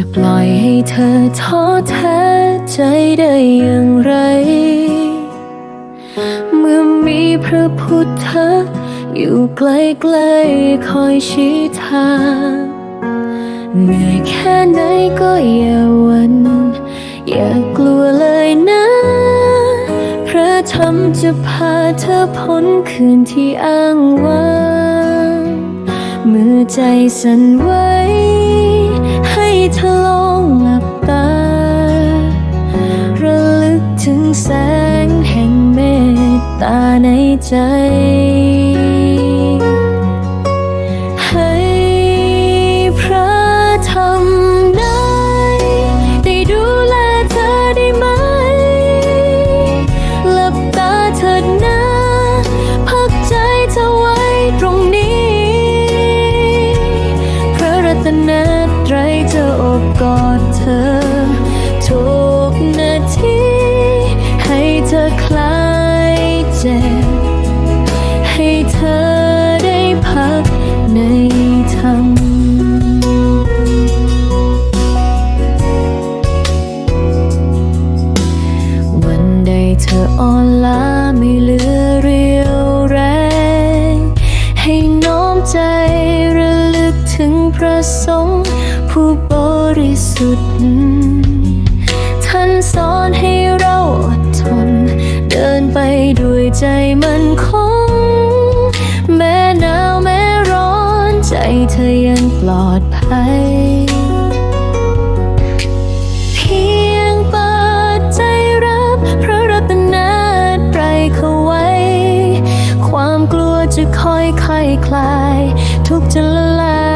ะปล่อยให้เธอท้อแท้ใจได้อย่างไร เมื่อมีพระพุทธอยู่ใกล้ๆคอยชี้ทางเหนื่อยแค่ไหนก็อย่าวันอย่ากลัวเลยนะ พระธรรมจะพาเธอพ้นคืนที่อ้างว้างมือใจสั่นไหว เธอลองหลับตา ระลึกถึงแสงแห่งเมตตาในใจ กอดเธอ ทุกนาทีให้เธอคลายเจ็บ ให้เธอได้พักในธรรมวันใดเธออ่อนล้าไม่เหลือเรี่ยวแรง ให้น้อมใจระลึกถึงพระสงฆ์ผู้ ริสุทธิ์ ท่านสอนให้เราอดทน เดินไปด้วยใจมันคง แม้หนาวแม้ร้อนใจเธอยังปลอดภัยเพียงเปิดใจรับพระรัตนตรัยเขไวความกลัวจะค่อยคลายคลาย ทุกจะละลาย